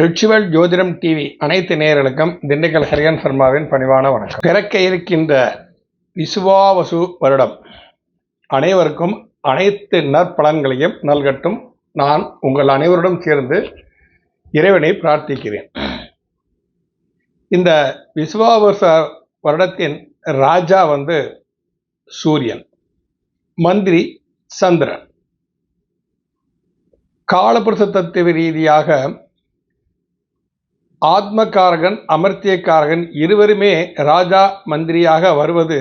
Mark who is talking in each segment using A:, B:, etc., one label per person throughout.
A: Ritual ஜோதிடம் TV அனைத்து நேயர்களுக்கும் திண்டுக்கல் ஹரியன் சர்மாவின் பணிவான வணக்கம். பிறக்க இருக்கின்ற விசுவாவசு வருடம். அனைவருக்கும் அனைத்து நற்பலன்களையும் நல்கட்டும். நான் உங்கள் அனைவருடன் சேர்ந்து இறைவனை பிரார்த்திக்கிறேன். இந்த விசுவாவச வருடத்தின் ராஜா வந்து சூரியன். மந்திரி சந்திரன். காலபுருஷ தத்துவ ரீதியாக ஆத்மகாரகன் அமர்த்தியக்காரகன் இருவருமே ராஜா மந்திரியாக வருவது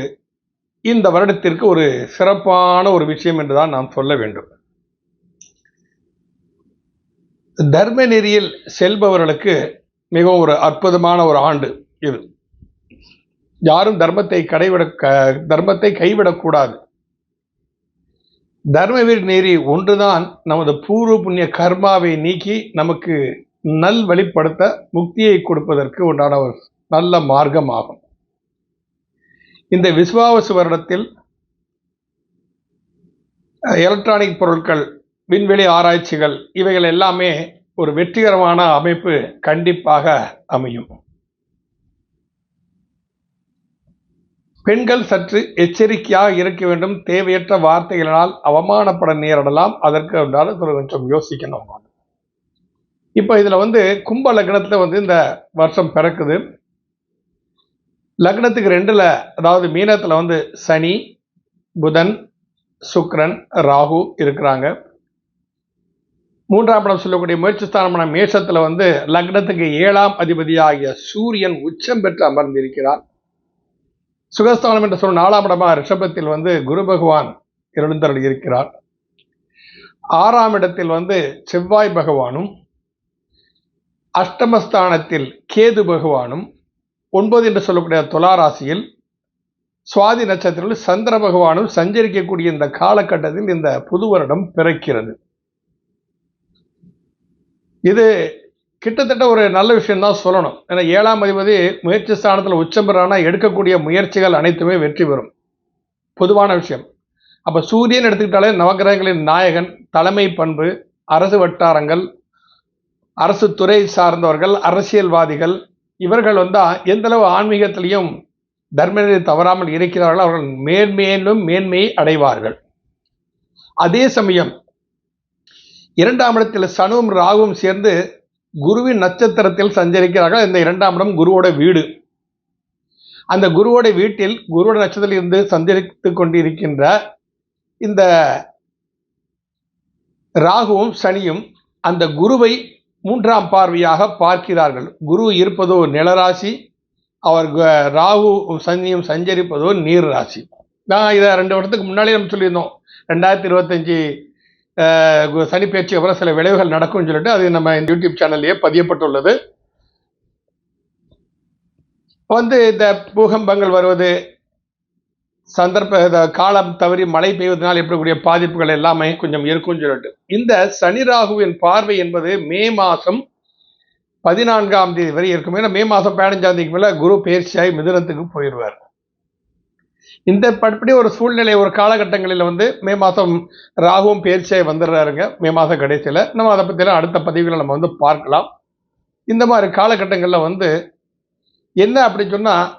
A: இந்த வருடத்திற்கு ஒரு சிறப்பான ஒரு விஷயம் என்றுதான் நாம் சொல்ல வேண்டும். தர்ம நெறியில் செல்பவர்களுக்கு மிகவும் ஒரு அற்புதமான ஒரு ஆண்டு இது. யாரும் தர்மத்தை கடைவிட தர்மத்தை கைவிடக்கூடாது தர்மவீர் நெறி ஒன்றுதான் நமது பூர்வ புண்ணிய கர்மாவை நீக்கி நமக்கு நல் வழிப்படுத்த முக்தியை கொடுப்பதற்கு உண்டான ஒரு நல்ல மார்க்கம் ஆகும் இந்த விஸ்வாவசு வருடத்தில் எலக்ட்ரானிக் பொருட்கள் விண்வெளி ஆராய்ச்சிகள் இவைகள் எல்லாமே ஒரு வெற்றிகரமான அமைப்பு கண்டிப்பாக அமையும். பெண்கள் சற்று எச்சரிக்கையாக இருக்க வேண்டும். தேவையற்ற வார்த்தைகளினால் அவமானப்பட நேரிடலாம். அதற்கு கொஞ்சம் யோசிக்கணும். இப்போ இதில் வந்து கும்ப லக்னத்தில் வந்து இந்த வருஷம் பிறக்குது. லக்னத்துக்கு ரெண்டில் அதாவது மீனத்தில் வந்து சனி புதன் சுக்ரன் ராகு இருக்கிறாங்க. மூன்றாம் படம் சொல்லக்கூடிய முயற்சி ஸ்தானமான மேஷத்தில் வந்து லக்னத்துக்கு ஏழாம் அதிபதியாகிய சூரியன் உச்சம் பெற்று அமர்ந்திருக்கிறார். சுகஸ்தானம் என்று சொல்லும் நாலாம் இடமா ரிஷபத்தில் வந்து குரு பகவான் எழுந்தருள் இருக்கிறார். ஆறாம் இடத்தில் வந்து செவ்வாய் பகவானும் அஷ்டமஸ்தானத்தில் கேது பகவானும் ஒன்பது என்று சொல்லக்கூடிய துளாராசியில் சுவாதி நட்சத்திரத்தில் சந்திர பகவானும் சஞ்சரிக்கக்கூடிய இந்த காலகட்டத்தில் இந்த புது வருடம் பிறக்கிறது. இது கிட்டத்தட்ட ஒரு நல்ல விஷயம் தான் சொல்லணும். ஏன்னா ஏழாம் அதிபதி முயற்சி ஸ்தானத்தில் உச்சம் பெறானா எடுக்கக்கூடிய முயற்சிகள் அனைத்துமே வெற்றி பெறும். பொதுவான விஷயம். அப்போ சூரியன் எடுத்துக்கிட்டாலே நவகிரகங்களின் நாயகன் தலைமை பண்பு அரசு வட்டாரங்கள் அரசு துறை சார்ந்தவர்கள் அரசியல்வாதிகள் இவர்கள் வந்தால் எந்தளவு ஆன்மீகத்திலையும் தர்மநிலை தவறாமல் இருக்கிறார்கள் அவர்கள் மேன்மேலும் மேன்மையை அடைவார்கள். அதே சமயம் இரண்டாம் இடத்தில் சனுவும் ராகுவும் சேர்ந்து குருவின் நட்சத்திரத்தில் சஞ்சரிக்கிறார்கள். இந்த இரண்டாம் இடம் குருவோட வீடு. அந்த குருவோட வீட்டில் குருவோட நட்சத்திரத்தில் இருந்து சஞ்சரித்து கொண்டிருக்கின்ற இந்த ராகுவும் சனியும் அந்த குருவை மூன்றாம் பார்வையாக பார்க்கிறார்கள். குரு இருப்பதோ நிலராசி அவர் ராகு சனியும் சஞ்சரிப்பதோ நீர் ராசி நான் இதை ரெண்டு வருடத்துக்கு முன்னாலே நம்ம சொல்லியிருந்தோம். ரெண்டாயிரத்தி இருபத்தஞ்சி சனி பயிற்சிக்கு அப்புறம் சில விளைவுகள் நடக்கும்னு சொல்லிட்டு அது நம்ம இந்த யூடியூப் சேனல்லையே பதியப்பட்டுள்ளது. வந்து இந்த பூகம்பங்கள் வருவது சந்தர்ப்ப காலம் தவறி மழை பெய்வதனால் ஏற்படக்கூடிய பாதிப்புகள் எல்லாமே கொஞ்சம் இருக்கும்னு சொல்லிட்டு. இந்த சனி ராகுவின் பார்வை என்பது மே மாதம் பதினான்காம் தேதி வரை இருக்கும். ஏன்னா மே மாதம் பதினஞ்சாம் தேதிக்கு மேலே குரு பயிற்சியாகி மிதுனத்துக்கு போயிடுவார். இந்த படி ஒரு சூழ்நிலை ஒரு காலகட்டங்களில் வந்து மே மாதம் ராகுவும் பேர்ச்சியாக வந்துடுறாருங்க. மே மாதம் கடைசியில். நம்ம அதை பற்றிலாம் அடுத்த பதிவுகளை நம்ம வந்து பார்க்கலாம். இந்த மாதிரி காலகட்டங்களில் வந்து என்ன அப்படின்னு சொன்னால்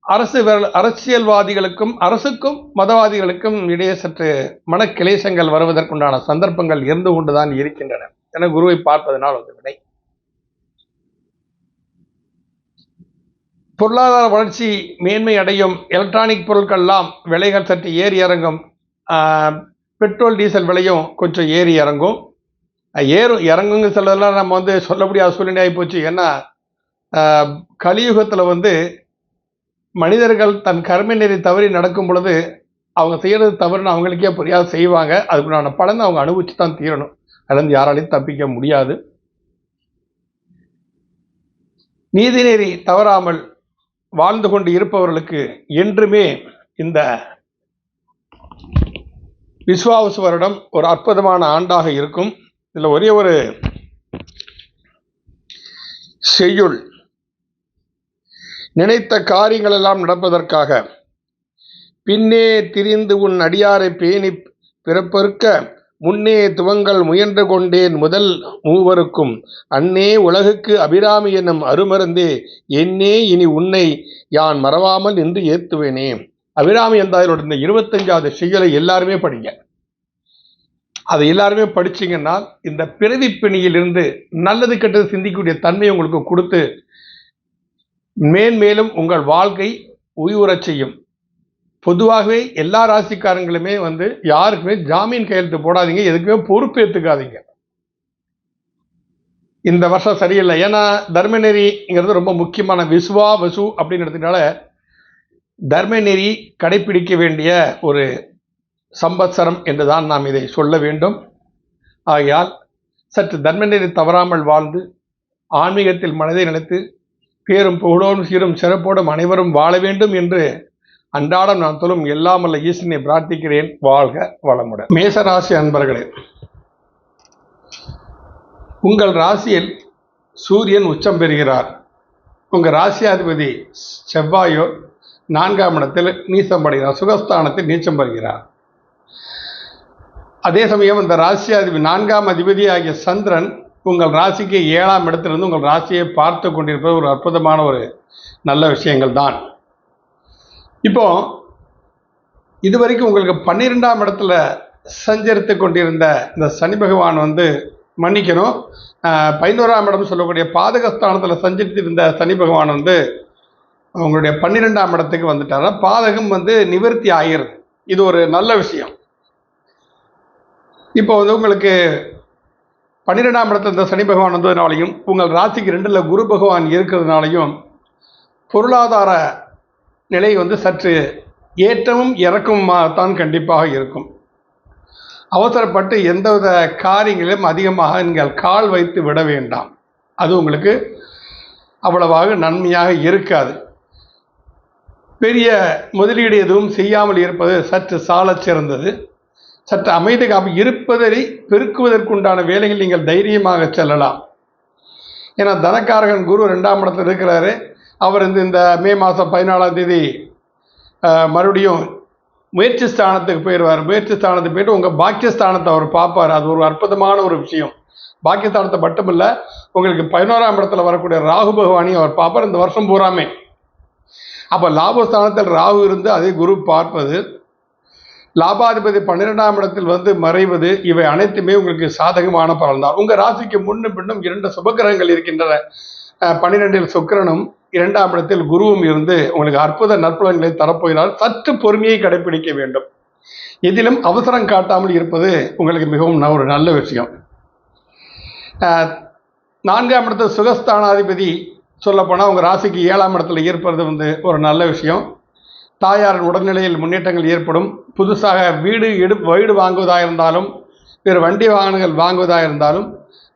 A: அரசு அரசியல்வாதிகளுக்கும் அரசுக்கும் மதவாதிகளுக்கும் இடையே சற்று மனக்கிளேசங்கள் வருவதற்குண்டான சந்தர்ப்பங்கள் இருந்து கொண்டுதான் இருக்கின்றன. என குருவை பார்ப்பதனால் வந்து விடை. பொருளாதார வளர்ச்சி மேன்மை அடையும் எலக்ட்ரானிக் பொருட்கள்லாம் விலைகள் சற்று ஏறி இறங்கும். பெட்ரோல் டீசல் விலையும் கொஞ்சம் ஏறி இறங்கும். ஏறும் இறங்குங்க சிலதெல்லாம் நம்ம வந்து சொல்ல முடியாத சூழ்நிலை ஆகி போச்சு. ஏன்னா கலியுகத்தில் வந்து மனிதர்கள் தன் கர்ம நெறி தவறி நடக்கும் பொழுது அவங்க செய்கிறது தவறுன்னு அவங்களுக்கே புரியாது செய்வாங்க. அதுக்குண்டான பலன் அவங்க அனுபவிச்சு தான் தீரணும் அதுலேருந்து யாராலையும் தப்பிக்க முடியாது. நீதிநெறி தவறாமல் வாழ்ந்து கொண்டு இருப்பவர்களுக்கு என்றுமே இந்த விஸ்வாவசு வருடம் ஒரு அற்புதமான ஆண்டாக இருக்கும். இதில் ஒரே ஒரு செய்யுள். நினைத்த காரியங்களெல்லாம் நடப்பதற்காக பின்னே திரிந்து உன் அடியாரை பேணி பிறப்பறுக்க முன்னே துவங்கள் முயன்று கொண்டேன் முதல் மூவருக்கும். அன்னே உலகுக்கு அபிராமி என்னும் அருமருந்தே என்னே இனி உன்னை யான் மறவாமல் என்று ஏத்துவேனே. அபிராமி என்றாரோட இந்த இருபத்தஞ்சாவது செய்யலை எல்லாருமே படிங்க. அதை எல்லாருமே படிச்சிங்கன்னா இந்த பிறவி பிணியிலிருந்து நல்லது கெட்டது சிந்திக்கக்கூடிய தன்மை உங்களுக்கு கொடுத்து மேன்மேலும் உங்கள் வாழ்க்கை உயிரச் செய்யும். பொதுவாகவே எல்லா ராசிக்காரங்களுமே வந்து யாருக்குமே ஜாமீன் கையெழுத்து போடாதீங்க எதுக்குமே பொறுப்பேற்றுக்காதீங்க இந்த வருஷம் சரியில்லை. ஏன்னா தர்மநெறிங்கிறது ரொம்ப முக்கியமான விசுவா வசு அப்படின்னு எடுத்துட்டால தர்மநெறி கடைபிடிக்க வேண்டிய ஒரு சம்பத்சரம் என்றுதான் நாம் இதை சொல்ல வேண்டும். ஆகையால் சற்று தர்மநெறி தவறாமல் வாழ்ந்து ஆன்மீகத்தில் மனதை நினைத்து பேரும் புகழோடும் சீரும் சிறப்போடும் அனைவரும் வாழ வேண்டும் என்று அன்றாடம் நான் சொல்லும் எல்லாமல்ல ஈசனை பிரார்த்திக்கிறேன். வாழ்க வளமுடன். மேசராசி அன்பர்களே உங்கள் ராசியில் சூரியன் உச்சம் பெறுகிறார். உங்கள் ராசியாதிபதி செவ்வாயோ நான்காம் இடத்தில் நீச்சம் படுகிறார் சுகஸ்தானத்தில் நீச்சம் பெறுகிறார் அதே சமயம் இந்த ராசியாதிபதி நான்காம் அதிபதி ஆகிய சந்திரன் உங்கள் ராசிக்கு ஏழாம் இடத்திலிருந்து உங்கள் ராசியை பார்த்து கொண்டிருப்பது ஒரு அற்புதமான ஒரு நல்ல விஷயங்கள் தான் இப்போ இதுவரைக்கும் உங்களுக்கு பன்னிரெண்டாம் இடத்துல சஞ்சரித்து கொண்டிருந்த இந்த சனி பகவான் வந்து மன்னிக்கணும். பதினோராம் இடம் சொல்லக்கூடிய பாதகஸ்தானத்தில் சஞ்சரித்து இருந்த சனி பகவான் வந்து உங்களுடைய பன்னிரெண்டாம் இடத்துக்கு வந்துட்டாரா. பாதகம் வந்து நிவர்த்தி ஆகிருது இது ஒரு நல்ல விஷயம். இப்போ வந்து உங்களுக்கு பன்னிரெண்டாம் இடத்துல இந்த சனி பகவான் வந்ததுனாலையும் உங்கள் ராசிக்கு ரெண்டில் குரு பகவான் இருக்கிறதுனாலையும் பொருளாதார நிலை வந்து சற்று ஏற்றமும் இறக்கமுமாகத்தான் கண்டிப்பாக இருக்கும். அவசரப்பட்டு எந்தவித காரியங்களிலும் அதிகமாக நீங்கள் கால் வைத்து விட வேண்டாம். அது உங்களுக்கு அவ்வளவாக நன்மையாக இருக்காது. பெரிய முதலீடு எதுவும் செய்யாமல் இருப்பது சற்று சாலச் சிறந்தது. சற்று அமைதி காப்பு இருப்பதை பெருக்குவதற்குண்டான வேலைகள் நீங்கள் தைரியமாக செல்லலாம். ஏன்னா தனக்காரகன் குரு ரெண்டாம் இடத்தில் இருக்கிறாரு. அவர் இந்த இந்த மே மாதம் பதினாலாம் தேதி மறுபடியும் முயற்சி ஸ்தானத்துக்கு போயிடுவார். முயற்சி ஸ்தானத்துக்கு போயிட்டு உங்கள் பாக்கியஸ்தானத்தை அவர் பார்ப்பார். அது ஒரு அற்புதமான ஒரு விஷயம். பாக்கியஸ்தானத்தை மட்டுமில்ல உங்களுக்கு பதினோராம் இடத்துல வரக்கூடிய ராகு பகவானையும் அவர் பார்ப்பார். இந்த வருஷம் பூராமே. அப்போ லாபஸ்தானத்தில் ராகு இருந்து அதே குரு பார்ப்பது லாபாதிபதி பன்னிரெண்டாம் இடத்தில் வந்து மறைவது இவை அனைத்துமே உங்களுக்கு சாதகமான பலன் தான் உங்கள் ராசிக்கு முன்னும் பின்னும் இரண்டு சுபகிரகங்கள் இருக்கின்றன. பன்னிரெண்டில் சுக்கரனும் இரண்டாம் இடத்தில் குருவும் இருந்து உங்களுக்கு அற்புத நற்பலன்களை தரப்போகிறார். சற்று பொறுமையை கடைபிடிக்க வேண்டும். எதிலும் அவசரம் காட்டாமல் இருப்பது உங்களுக்கு மிகவும் ஒரு நல்ல விஷயம். நான்காம் இடத்து சுகஸ்தானாதிபதி சொல்லப்போனால் உங்கள் ராசிக்கு ஏழாம் இடத்துல இருப்பது வந்து ஒரு நல்ல விஷயம். தாயாரின் உடல்நிலையில் முன்னேற்றங்கள் ஏற்படும். புதுசாக வீடு எடு வீடு வாங்குவதாக இருந்தாலும் வேறு வண்டி வாகனங்கள் வாங்குவதாக இருந்தாலும்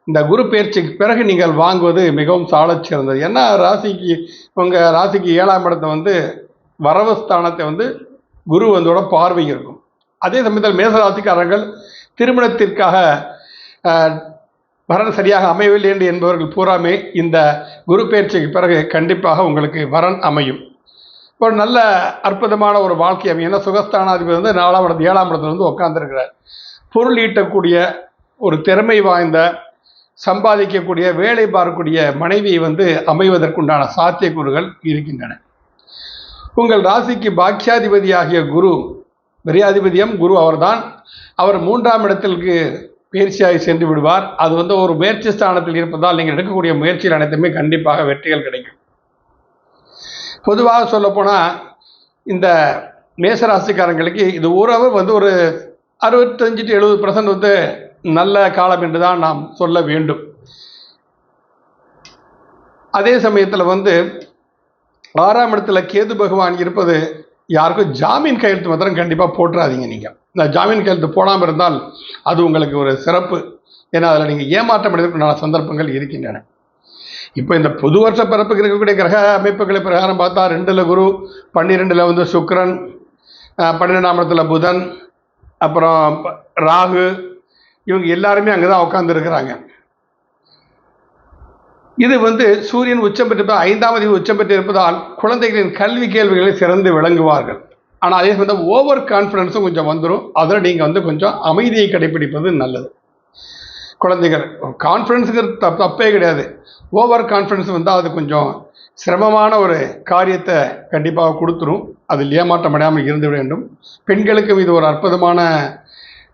A: இந்த குரு பயிற்சிக்கு பிறகு நீங்கள் வாங்குவது மிகவும் சாலச் சிறந்தது. ஏன்னா ராசிக்கு உங்கள் ராசிக்கு ஏழாம் இடத்தை வந்து வரவஸ்தானத்தை வந்து குரு வந்தோட பார்வை இருக்கும். அதே சமயத்தில் மேசராசிக்காரர்கள் திருமணத்திற்காக வரன் சரியாக அமையவில்லை என்று என்பவர்கள் பூராமே இந்த குரு பயிற்சிக்கு பிறகு கண்டிப்பாக உங்களுக்கு வரன் அமையும். ஒரு நல்ல அற்புதமான ஒரு வாழ்க்கை அமையும். ஏன்னா சுகஸ்தானாதிபதி வந்து நாலாம் இடத்து ஏழாம் இடத்துல வந்து உட்காந்துருக்கிறார் பொருள் ஈட்டக்கூடிய ஒரு திறமை வாய்ந்த சம்பாதிக்கக்கூடிய வேலை பார்க்கக்கூடிய மனைவி வந்து அமைவதற்குண்டான சாத்தியக்கூறுகள் இருக்கின்றன. உங்கள் ராசிக்கு பாக்கியாதிபதியாகிய குரு விரையாதிபதியம் குரு அவர்தான். அவர் மூன்றாம் இடத்திற்கு பயிற்சியாகி சென்று விடுவார். அது வந்து ஒரு முயற்சி ஸ்தானத்தில் இருப்பதால் நீங்கள் எடுக்கக்கூடிய முயற்சிகள் அனைத்துமே கண்டிப்பாக வெற்றிகள் கிடைக்கும். பொதுவாக சொல்லப்போனால் இந்த மேசராசிக்காரங்களுக்கு இது உறவு வந்து ஒரு அறுபத்தஞ்சு டு எழுபது பர்சன்ட் வந்து நல்ல காலம் என்று தான் நாம் சொல்ல வேண்டும். அதே சமயத்தில் வந்து ஆறாம் இடத்துல கேது பகவான் இருப்பது யாருக்கும் ஜாமீன் கையெழுத்து மாத்திரம் கண்டிப்பாக போட்டுறாதீங்க நீங்கள் இந்த ஜாமீன் கையெழுத்து போடாமல் இருந்தால் அது உங்களுக்கு ஒரு சிறப்பு. ஏன்னா அதில் நீங்கள் ஏமாற்றம் அடைவதற்குண்டான சந்தர்ப்பங்கள் இருக்கின்றன. இப்போ இந்த புது வருஷ பிறப்புக்கு இருக்கக்கூடிய கிரக அமைப்புகளை பிரகாரம் பார்த்தா ரெண்டில் குரு பன்னிரெண்டில் வந்து சுக்ரன் பன்னிரெண்டாம் இடத்துல புதன் அப்புறம் ராகு இவங்க எல்லாருமே அங்கே தான் உட்காந்துருக்கிறாங்க இது வந்து சூரியன் உச்சம் பெற்றிருப்பதால் ஐந்தாம் உச்சம் பெற்றிருப்பதால் குழந்தைகளின் கல்வி கேள்விகளை சிறந்து விளங்குவார்கள். ஆனால் அதே சமயம் ஓவர் கான்ஃபிடென்ஸும் கொஞ்சம் வந்துடும் அதில் நீங்கள் வந்து கொஞ்சம் அமைதியை கடைப்பிடிப்பது நல்லது. குழந்தைகள் கான்ஃபிடென்ஸுங்கிறது தப் தப்பே கிடையாது. ஓவர் கான்ஃபிடென்ஸ் வந்தால் அது கொஞ்சம் சிரமமான ஒரு காரியத்தை கண்டிப்பாக கொடுத்துரும். அதில் ஏமாற்றம் அடையாமல் இருந்து வேண்டும். பெண்களுக்கும் இது ஒரு அற்புதமான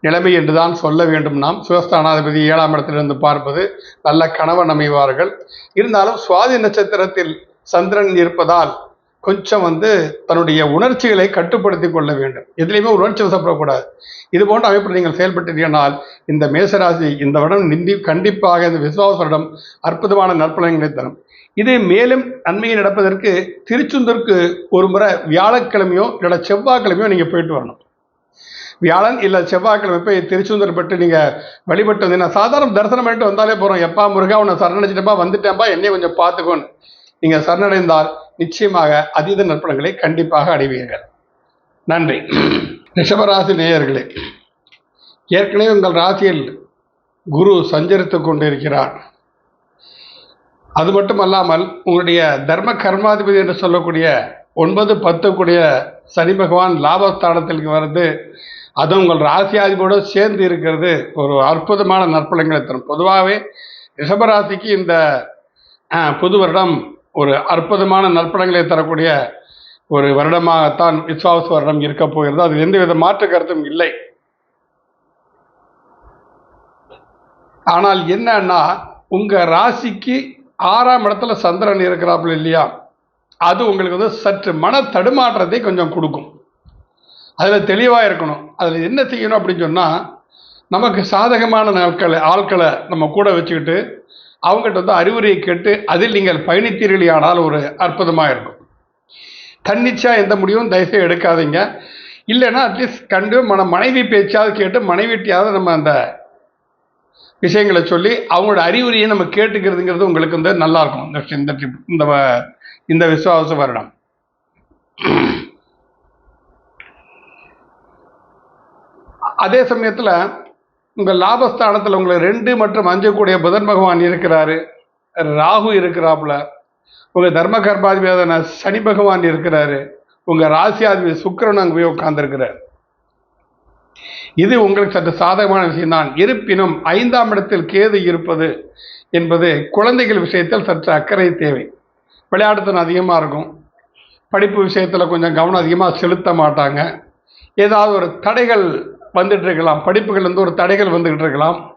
A: நிலைமை என்று தான் சொல்ல வேண்டும் நாம். சுகஸ்தானாதிபதி ஏழாம் இடத்திலிருந்து பார்ப்பது நல்ல கணவன் அமைவார்கள். இருந்தாலும் சுவாதி நட்சத்திரத்தில் சந்திரன் இருப்பதால் கொஞ்சம் வந்து தன்னுடைய உணர்ச்சிகளை கட்டுப்படுத்தி கொள்ள வேண்டும். எதுலேயுமே உணர்ச்சி வசப்படக்கூடாது இது போன்ற அமைப்பில் நீங்கள் செயல்பட்டீர்களால் இந்த மேசராசி இந்த வருடம் நிந்தி கண்டிப்பாக இந்த விசுவாச வருடம் அற்புதமான நற்பலன்களை தரும். இது மேலும் நன்மையை நடப்பதற்கு திருச்செந்தூருக்கு ஒரு முறை வியாழக்கிழமையோ இல்லை செவ்வாய்க்கிழமையோ நீங்கள் போயிட்டு வரணும். வியாழன் இல்லை செவ்வாய்க்கிழமை போய் திருச்செந்தூர் பெற்று நீங்கள் வழிபட்டு வந்தீங்கன்னா சாதாரண தரிசனம் பண்ணிட்டு வந்தாலே போகிறோம் எப்பா முருகா உன்னை சரணடைச்சிட்டப்பா வந்துட்டேன்ப்பா என்னையும் கொஞ்சம் பார்த்துக்கோன்னு. நீங்கள் சரணடைந்தால் நிச்சயமாக அதீத நற்பணங்களை கண்டிப்பாக அடைவீர்கள். நன்றி. ரிஷபராசி நேயர்களே ஏற்கனவே உங்கள் ராசியில் குரு சஞ்சரித்து கொண்டிருக்கிறார். அது மட்டும் அல்லாமல் உங்களுடைய தர்ம கர்மாதிபதி என்று சொல்லக்கூடிய ஒன்பது பத்து கூடிய சனி பகவான் லாபஸ்தானத்திற்கு வருது அது உங்கள் ராசியாதிபோடு சேர்ந்து இருக்கிறது. ஒரு அற்புதமான நற்பலங்களை தரும். பொதுவாகவே ரிஷபராசிக்கு இந்த புது வருடம் ஒரு அற்புதமான நற்பலங்களை தரக்கூடிய ஒரு வருடமாகத்தான் விஸ்வாச வருடம் இருக்க போகிறது. அது எந்தவித மாற்று கருத்தும் இல்லை. ஆனால் என்னன்னா உங்கள் ராசிக்கு ஆறாம் இடத்துல சந்திரன் இருக்கிறாப்புல இல்லையா? அது உங்களுக்கு வந்து சற்று மன தடுமாற்றத்தை கொஞ்சம் கொடுக்கும். அதில் தெளிவாக இருக்கணும். அதில் என்ன செய்யணும் அப்படின்னு சொன்னால் நமக்கு சாதகமான நாட்களை ஆட்களை நம்ம கூட வச்சுக்கிட்டு அவங்ககிட்ட வந்து அறிவுரையை கேட்டு அதில் நீங்கள் பயணித்தீர்களானால் ஒரு அற்புதமாக இருக்கும். தன்னிச்சா எந்த முடிவும் தயவுசெய்து எடுக்காதீங்க. இல்லைன்னா அட்லீஸ்ட் கண்டு மன மனைவி பேச்சாவது கேட்டு மனைவிட்டியாவது நம்ம அந்த விஷயங்களை சொல்லி அவங்களோட அறிவுரையை நம்ம கேட்டுக்கிறதுங்கிறது உங்களுக்கு வந்து நல்லாயிருக்கும் இந்த இந்த இந்த வ- இந்த விசுவாச வருடம். அதே சமயத்தில் உங்கள் லாபஸ்தானத்தில் உங்களை ரெண்டு மற்றும் அஞ்சு கூடிய புதன் பகவான் இருக்கிறாரு. ராகு இருக்கிறாப்புல. உங்கள் தர்ம கர்மாதிபதியான சனி பகவான் இருக்கிறாரு. உங்கள் ராசியாதிபதி சுக்கரன் அங்கே போய் உட்கார்ந்துருக்கிறார். இது உங்களுக்கு சற்று சாதகமான விஷயம்தான். இருப்பினும் ஐந்தாம் இடத்தில் கேது இருப்பது என்பது குழந்தைகள் விஷயத்தில் சற்று அக்கறை தேவை. விளையாட்டுத்தனம் அதிகமாக இருக்கும். படிப்பு விஷயத்தில் கொஞ்சம் கவனம் அதிகமாக செலுத்த மாட்டாங்க. ஏதாவது ஒரு தடைகள் வந்துட்டு இருக்கலாம் படிப்புகள் வந்து ஒரு தடைகள் வந்துக்கிட்டு இருக்கலாம்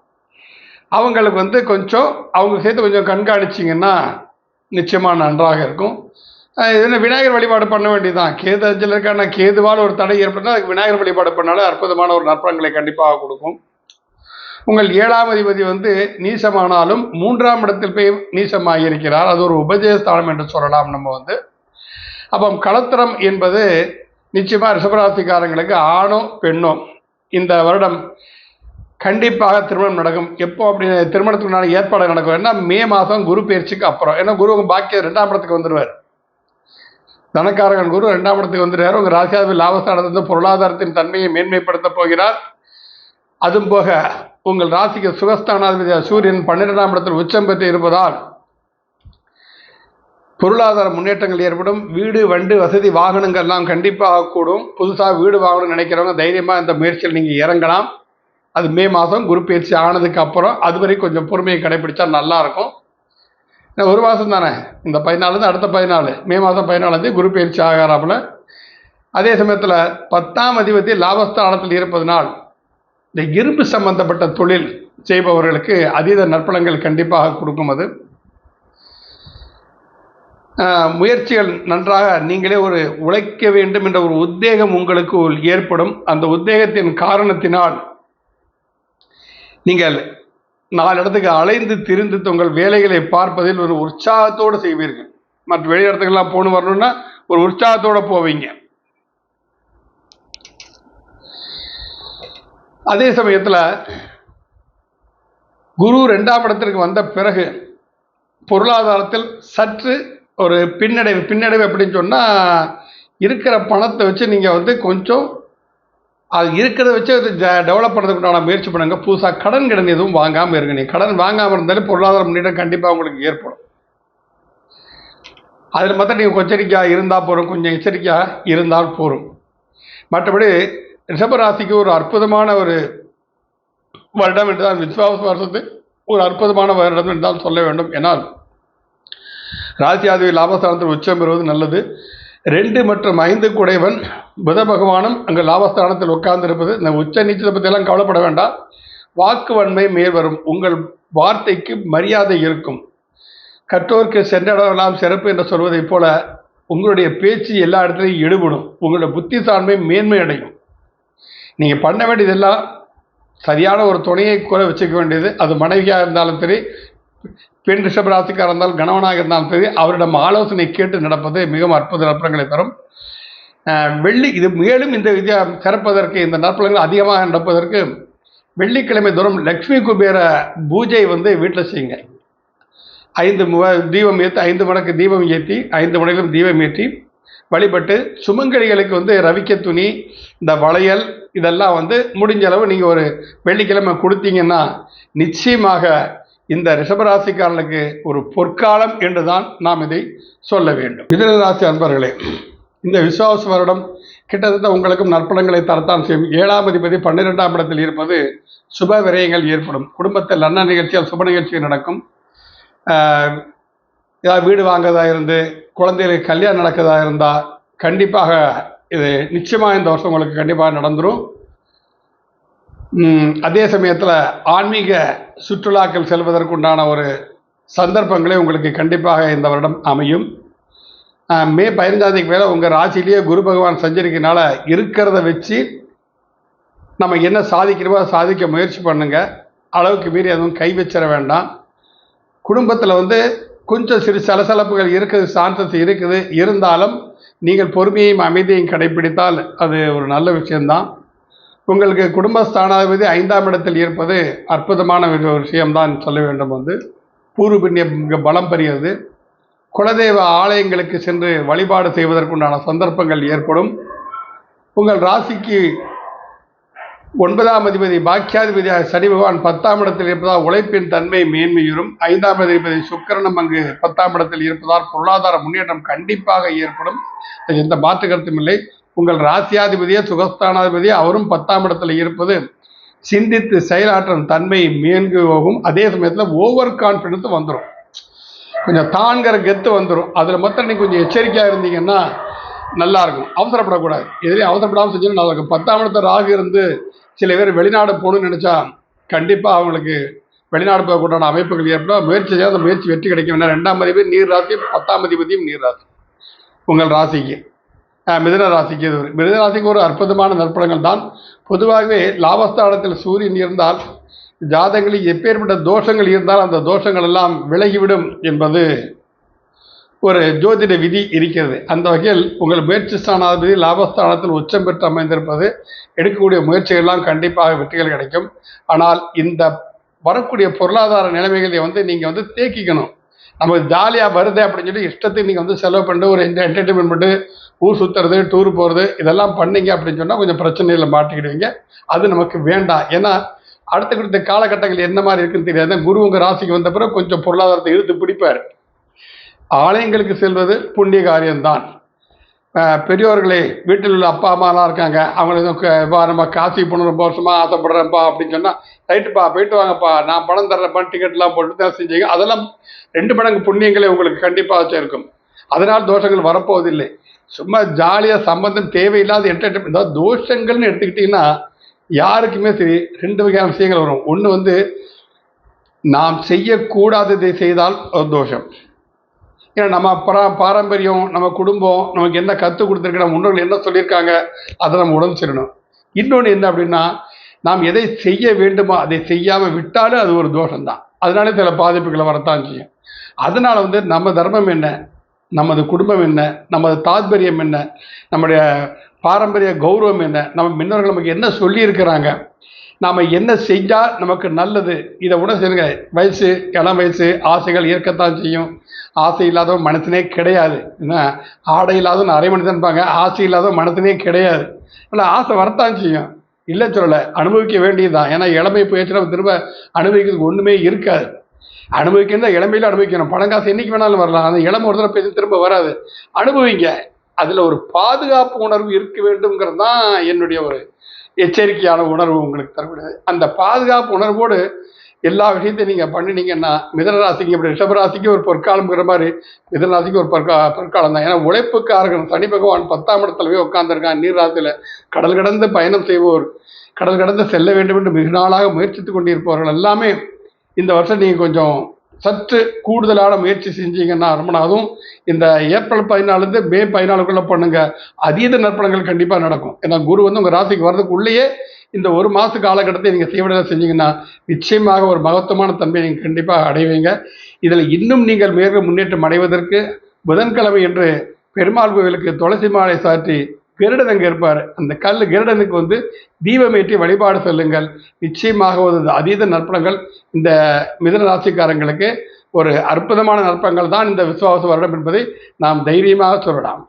A: அவங்களுக்கு வந்து கொஞ்சம் அவங்க சேர்த்து கொஞ்சம் கண்காணிச்சிங்கன்னா நிச்சயமாக நன்றாக இருக்கும். அஹ் விநாயகர் வழிபாடு பண்ண வேண்டியதுதான். கேது அஞ்சல் இருக்கான கேதுவால் ஒரு தடை ஏற்பட்டால் அதுக்கு விநாயகர் வழிபாடு பண்ணாலே அற்புதமான ஒரு நற்பங்களை கண்டிப்பாக கொடுக்கும். உங்கள் ஏழாம் அதிபதி வந்து நீசமானாலும் மூன்றாம் இடத்தில் போய் நீசமாக இருக்கிறார் அது ஒரு உபஜயஸ்தானம் என்று சொல்லலாம் நம்ம வந்து. அப்போ களத்திரம் என்பது நிச்சயமாக ரிஷபராசிக்காரங்களுக்கு ஆணும் பெண்ணும் இந்த வருடம் கண்டிப்பாக திருமணம் நடக்கும். எப்போ அப்படின்னு திருமணத்துக்கு ஏற்பாடு நடக்கும். ஏன்னா மே மாதம் குரு பயிற்சிக்கு அப்புறம். ஏன்னா குரு உங்க பாக்கிய ரெண்டாம் இடத்துக்கு வந்துடுவார். தனக்காரகன் குரு ரெண்டாம் இடத்துக்கு வந்துடுறாரு. உங்கள் ராசியாவில் லாபஸ்தானத்திலிருந்து பொருளாதாரத்தின் தன்மையை மேன்மைப்படுத்த போகிறார். அதுவும் போக உங்கள் ராசிக்கு சுகஸ்தானாதிபதி சூரியன் பன்னிரெண்டாம் இடத்தில் உச்சம் பெற்று இருப்பதால் பொருளாதார முன்னேற்றங்கள் ஏற்படும். வீடு வண்டு வசதி வாகனங்கள் எல்லாம் கண்டிப்பாக கூடும் புதுசாக வீடு வாங்கணும்னு நினைக்கிறவங்க தைரியமாக இந்த முயற்சியில் நீங்கள் இறங்கலாம். அது மே மாதம் குரு பயிற்சி ஆனதுக்கு அப்புறம் அதுவரை கொஞ்சம் பொறுமையை கடைபிடிச்சா நல்லாயிருக்கும். இன்னும் ஒரு மாதம் தானே? இந்த பதினாலுந்து அடுத்த பதினாலு. மே மாதம் பதினாலாந்தேதி குரு பயிற்சி ஆகிறாப்புல. அதே சமயத்தில் பத்தாம் அதிபதி லாபஸ்தானத்தில் இருப்பதனால் இந்த இரும்பு சம்பந்தப்பட்ட தொழில் செய்பவர்களுக்கு அதீத நற்பலங்கள் கண்டிப்பாக கொடுக்கும் அது. முயற்சிகள் நன்றாக நீங்களே ஒரு உழைக்க வேண்டும் என்ற ஒரு உத்வேகம் உங்களுக்கு ஏற்படும். அந்த உத்வேகத்தின் காரணத்தினால் நீங்கள் நாலு இடத்துக்கு அலைந்து திரிந்து உங்கள் வேலைகளை பார்ப்பதில் ஒரு உற்சாகத்தோடு செய்வீர்கள். மற்ற வெளி இடத்துக்கெல்லாம் போகணும் வரணும்னா ஒரு உற்சாகத்தோடு போவீங்க. அதே சமயத்தில் குரு ரெண்டாம் இடத்திற்கு வந்த பிறகு பொருளாதாரத்தில் சற்று ஒரு பின்னடைவு பின்னடைவு அப்படின்னு சொன்னால் இருக்கிற பணத்தை வச்சு நீங்கள் வந்து கொஞ்சம் அது இருக்கிறத வச்சு அது டெவலப் பண்ணுறதுக்குண்டான முயற்சி பண்ணுங்க. புதுசாக கடன் கடன் எதுவும் வாங்காமல் இருங்க. நீங்கள் கடன் வாங்காமல் இருந்தாலே பொருளாதார முன்னேற்றம் கண்டிப்பாக உங்களுக்கு ஏற்படும். அதில் மட்டும் நீங்கள் எச்சரிக்கையாக இருந்தால் போதும். கொஞ்சம் எச்சரிக்கையாக இருந்தால் போதும். மற்றபடி ரிஷபராசிக்கு ஒரு அற்புதமான ஒரு வருடம் என்று தான் விஸ்வாச வருஷத்து ஒரு அற்புதமான வருடம் என்று தான் சொல்ல வேண்டும். ஏன்னால் ராசியாதிபதி லாபஸ்தானத்தில் உச்சம் பெறுவது நல்லது. ரெண்டு மற்றும் ஐந்து குடைவன் புத பகவானும் அங்கே லாபஸ்தானத்தில் உட்கார்ந்திருப்பது. இந்த உச்ச நீச்சத்தை பற்றியெல்லாம் கவலைப்பட வேண்டாம். வாக்கு வன்மை மேல் வரும் உங்கள் வார்த்தைக்கு மரியாதை இருக்கும். கற்றோருக்கு சென்றடலாம் சிறப்பு என்று சொல்வதைப் போல உங்களுடைய பேச்சு எல்லா இடத்துலையும் ஈடுபடும் உங்களுடைய புத்திசான்மை மேன்மை அடையும். நீங்கள் பண்ண வேண்டியதெல்லாம் சரியான ஒரு துணையை கூட வச்சுக்க வேண்டியது. அது மனைவியாக இருந்தாலும் சரி பெண் ரிஷபராசிக்காரர் இருந்தால் கணவனாக இருந்தாலும் சரி அவரிடம் ஆலோசனை கேட்டு நடப்பது மிகவும் அற்புத நற்பலங்களை தரும். வெள்ளி இது மேலும் இந்த வித்யா சிறப்பதற்கு இந்த நற்பலங்கள் அதிகமாக நடப்பதற்கு வெள்ளிக்கிழமை தோறும் லக்ஷ்மி குபேர பூஜை வந்து வீட்டில் செய்யுங்க. ஐந்து மு தீபம் ஏற்றி ஐந்து மடக்கு தீபம் ஏற்றி ஐந்து மடக்கிலும் தீபம் ஏற்றி வழிபட்டு சுமங்கலிகளுக்கு வந்து ரவிக்க துணி இந்த வளையல் இதெல்லாம் வந்து முடிஞ்ச அளவு நீங்கள் ஒரு வெள்ளிக்கிழமை கொடுத்தீங்கன்னா நிச்சயமாக இந்த ரிஷபராசிக்காரர்களுக்கு ஒரு பொற்காலம் என்றுதான் நாம் இதை சொல்ல வேண்டும். மிதனராசி அன்பர்களே இந்த விசுவாச வருடம் கிட்டத்தட்ட உங்களுக்கும் நற்பலங்களை தரத்தான் செய்யும். ஏழாம் அதிபதி பன்னிரெண்டாம் இடத்தில் இருப்பது சுப விரயங்கள் ஏற்படும். குடும்பத்தில் நல்ல நிகழ்ச்சியால் சுப நிகழ்ச்சிகள் நடக்கும். ஏதாவது வீடு வாங்குறதா இருந்து குழந்தைகளுக்கு கல்யாணம் நடக்கிறதா இருந்தால் கண்டிப்பாக இது நிச்சயமாக இந்த வருஷம் உங்களுக்கு கண்டிப்பாக நடந்துடும் அதே சமயத்தில் ஆன்மீக சுற்றுலாக்கள் செல்வதற்குண்டான ஒரு சந்தர்ப்பங்களே உங்களுக்கு கண்டிப்பாக இந்த வருடம் அமையும். மே பதினஞ்சாந்தேதிக்கு மேலே உங்கள் ராசியிலேயே குரு பகவான் சஞ்சரிக்கிறனால இருக்கிறத வச்சு நம்ம என்ன சாதிக்கிறோமோ சாதிக்க முயற்சி பண்ணுங்கள் அளவுக்கு மீறி எதுவும் கை வச்சிட வேண்டாம். குடும்பத்தில் வந்து கொஞ்சம் சிறு சலசலப்புகள் இருக்குது சான்சஸ் இருக்குது. இருந்தாலும் நீங்கள் பொறுமையையும் அமைதியையும் கடைபிடித்தால் அது ஒரு நல்ல விஷயம்தான். உங்களுக்கு குடும்பஸ்தானாதிபதி ஐந்தாம் இடத்தில் இருப்பது அற்புதமான ஒரு விஷயம்தான் சொல்ல வேண்டும் வந்து. பூர்வபிண்ணியம் மிக பலம் பெறுகிறது குலதெய்வ ஆலயங்களுக்கு சென்று வழிபாடு செய்வதற்குண்டான சந்தர்ப்பங்கள் ஏற்படும். உங்கள் ராசிக்கு ஒன்பதாம் அதிபதி பாக்கியாதிபதியாக சனி பகவான் பத்தாம் இடத்தில் இருப்பதால் உழைப்பின் தன்மை மேன்மையுறும். ஐந்தாம் அதிபதி சுக்கரனும் அங்கு பத்தாம் இடத்தில் இருப்பதால் பொருளாதார முன்னேற்றம் கண்டிப்பாக ஏற்படும். எந்த மாற்று கருத்தும் இல்லை. உங்கள் ராசியாதிபதியே சுகஸ்தானாதிபதியே அவரும் பத்தாம் இடத்துல இருப்பது சிந்தித்து செயலாற்றும் தன்மை மேன்கு போகும் அதே சமயத்தில் ஓவர் கான்ஃபிடன்ஸ் வந்துடும் கொஞ்சம் தான்கிற கெத்து வந்துடும் அதில் மொத்தம் நீங்கள் கொஞ்சம் எச்சரிக்கையாக இருந்தீங்கன்னா நல்லா இருக்கும் அவசரப்படக்கூடாது. எதிலையும் அவசரப்படாமல் செஞ்சாலும் நல்லா இருக்கும் பத்தாம் இடத்துல ராகு இருந்து சில பேர் வெளிநாடு போகணும்னு நினச்சா கண்டிப்பாக அவங்களுக்கு வெளிநாடு போகக்கூடான அமைப்புகள் ஏற்படும் முயற்சி செய்ய அந்த முயற்சி வெற்றி கிடைக்கும். ஏன்னா ரெண்டாம் அதிபதி நீர் ராசி பத்தாம் அதிபதியும் நீர் ராசி. உங்கள் ராசிக்கு. மிதன ராசிக்கு இது. மிதன ராசிக்கு ஒரு அற்புதமான நற்பலங்கள் தான். பொதுவாகவே லாபஸ்தானத்தில் சூரியன் இருந்தால் ஜாதகங்களில் எப்பேற்பட்ட தோஷங்கள் இருந்தால் அந்த தோஷங்கள் எல்லாம் விலகிவிடும் என்பது ஒரு ஜோதிட விதி இருக்கிறது. அந்த வகையில் உங்கள் முயற்சி ஸ்தானாதிபதி லாபஸ்தானத்தில் உச்சம் பெற்று அமைந்திருப்பது எடுக்கக்கூடிய முயற்சிகள்லாம் கண்டிப்பாக வெற்றிகள் கிடைக்கும். ஆனால் இந்த வரக்கூடிய பொருளாதார நிலைமைகளை வந்து நீங்கள் வந்து தேக்கிக்கணும். நமக்கு ஜாலியாக வருது அப்படின்னு சொல்லி இஷ்டத்துக்கு நீங்கள் வந்து செலவு பண்ணிட்டு ஒரு என்டர்டைன்மெண்ட் பண்ணிட்டு ஊர் சுற்றுறது டூர் போகிறது இதெல்லாம் பண்ணீங்க அப்படின்னு சொன்னால் கொஞ்சம் பிரச்சனையில் மாட்டிக்கிடுவீங்க. அது நமக்கு வேண்டாம். ஏன்னா அடுத்த குறித்த காலகட்டங்கள் என்ன மாதிரி இருக்குன்னு தெரியாது. குரு உங்கள் ராசிக்கு வந்த பிறகு கொஞ்சம் பொருளாதாரத்தை இழுத்து பிடிப்பார். ஆலயங்களுக்கு செல்வது புண்ணிய காரியம்தான். பெரியோர்களே வீட்டில் உள்ள அப்பா அம்மாலாம் இருக்காங்க. அவங்களுக்கு க- நம்ம காசி போகணும் ரொம்ப வருஷமாக ஆசைப்படுறேன்ப்பா அப்படின்னு சொன்னால் ரைட்டுப்பா போயிட்டு வாங்கப்பா. நான் பணம் தர்றேன்ப்பா டிக்கெட்லாம் போட்டு தான் செஞ்சீங்க அதெல்லாம் ரெண்டு மடங்கு புண்ணியங்களே உங்களுக்கு கண்டிப்பாக சேர்க்கும் அதனால் தோஷங்கள் வரப்போவதில்லை. சும்மா ஜாலியாக சம்பந்தம் தேவையில்லாத என்டர்டைன்மெண்ட் அதாவது தோஷங்கள்னு எடுத்துக்கிட்டிங்கன்னா யாருக்குமே சரி ரெண்டு வகையான விஷயங்கள் வரும். ஒன்று வந்து நாம் செய்யக்கூடாததை செய்தால் ஒரு தோஷம். ஏன்னா நம்ம பரா பாரம்பரியம் நம்ம குடும்பம் நமக்கு என்ன கற்றுக் கொடுத்துருக்கு நம்ம முன்னோர்கள் என்ன சொல்லியிருக்காங்க அதை நம்ம உடம்பு செய்யணும் இன்னொன்று என்ன அப்படின்னா நாம் எதை செய்ய வேண்டுமோ அதை செய்யாமல் விட்டாலும் அது ஒரு தோஷம்தான். அதனாலே சில பாதிப்புகளை வரத்தான் செய்யும். அதனால் வந்து நம்ம தர்மம் என்ன? நமது குடும்பம் என்ன? நமது தாத்பரியம் என்ன? நம்முடைய பாரம்பரிய கௌரவம் என்ன? நம்ம முன்னோர்கள் நமக்கு என்ன சொல்லியிருக்கிறாங்க? நாம் என்ன செஞ்சால் நமக்கு நல்லது? இதை உடனே செய்யுங்க. வயசு இளம் வயசு ஆசைகள் இருக்கத்தான் செய்யும். ஆசை இல்லாதவன் மனசனே கிடையாது. என்ன? ஆடை இல்லாதவன் அரை மனிதன்பாங்க ஆசை இல்லாதவன் மனசனே கிடையாது. ஆனால் ஆசை வரத்தான் செய்யும். இல்லை சொல்லலை. அனுபவிக்க வேண்டியதுதான். ஏன்னா இளமை போயிடுச்சு நம்ம திரும்ப அனுபவிக்கிறதுக்கு ஒன்றுமே இருக்காது. அனுபவிக்கிறதா இளமையில அனுபவிக்கணும். பணம் காசு என்னைக்கு வேணாலும் வரலாம். அந்த இளம் ஒரு தடவை பேசி திரும்ப வராது. அனுபவிங்க. அதில் ஒரு பாதுகாப்பு உணர்வு இருக்க வேண்டும்ங்கிறது தான் என்னுடைய ஒரு எச்சரிக்கையான உணர்வு உங்களுக்கு தரக்கூடாது அந்த பாதுகாப்பு உணர்வோடு எல்லா விஷயத்தையும் நீங்கள் பண்ணினீங்கன்னா மிதனராசிக்கு இப்படி ரிஷபராசிக்கு ஒரு பொற்காலம்ங்கிற மாதிரி மிதனராசிக்கு ஒரு பொற்கா பொற்காலம் தான் ஏன்னா உழைப்புக்காரர்கள் சனி பகவான் பத்தாம் இடத்துல போய் உட்காந்துருக்கான் நீர் ராசியில் கடல் கடந்து பயணம் செய்வோர் கடல் கடந்து செல்ல வேண்டும் என்று மிக நாளாக முயற்சித்து கொண்டிருப்பவர்கள் எல்லாமே இந்த வருஷம் நீங்கள் கொஞ்சம் சற்று கூடுதலான முயற்சி செஞ்சீங்கன்னா ரொம்ப அதுவும் இந்த ஏப்ரல் பதினாலுலேருந்து மே பதினாலுக்குள்ளே பண்ணுங்க. அதீத நற்பலங்கள் கண்டிப்பாக நடக்கும். ஏன்னா குரு வந்து உங்கள் ராசிக்கு வர்றதுக்குள்ளேயே இந்த ஒரு மாத காலகட்டத்தை நீங்கள் தீவிரம் செஞ்சீங்கன்னா நிச்சயமாக ஒரு மகத்துவமான தன்மையை நீங்கள் கண்டிப்பாக அடைவீங்க. இதில் இன்னும் நீங்கள் மேலும் முன்னேற்றம் அடைவதற்கு புதன்கிழமை என்று பெருமாள் கோவிலுக்கு துளசி மாலை சாற்றி கருடன் அங்கே இருப்பார். அந்த கல் கருடனுக்கு வந்து தீபமேற்றி வழிபாடு செல்லுங்கள். நிச்சயமாக ஒரு அதீத நற்பணங்கள் இந்த மிதன ராசிக்காரங்களுக்கு ஒரு அற்புதமான நற்பங்கள் தான் இந்த விசுவாச வருடம் என்பதை நாம் தைரியமாக சொல்லலாம்.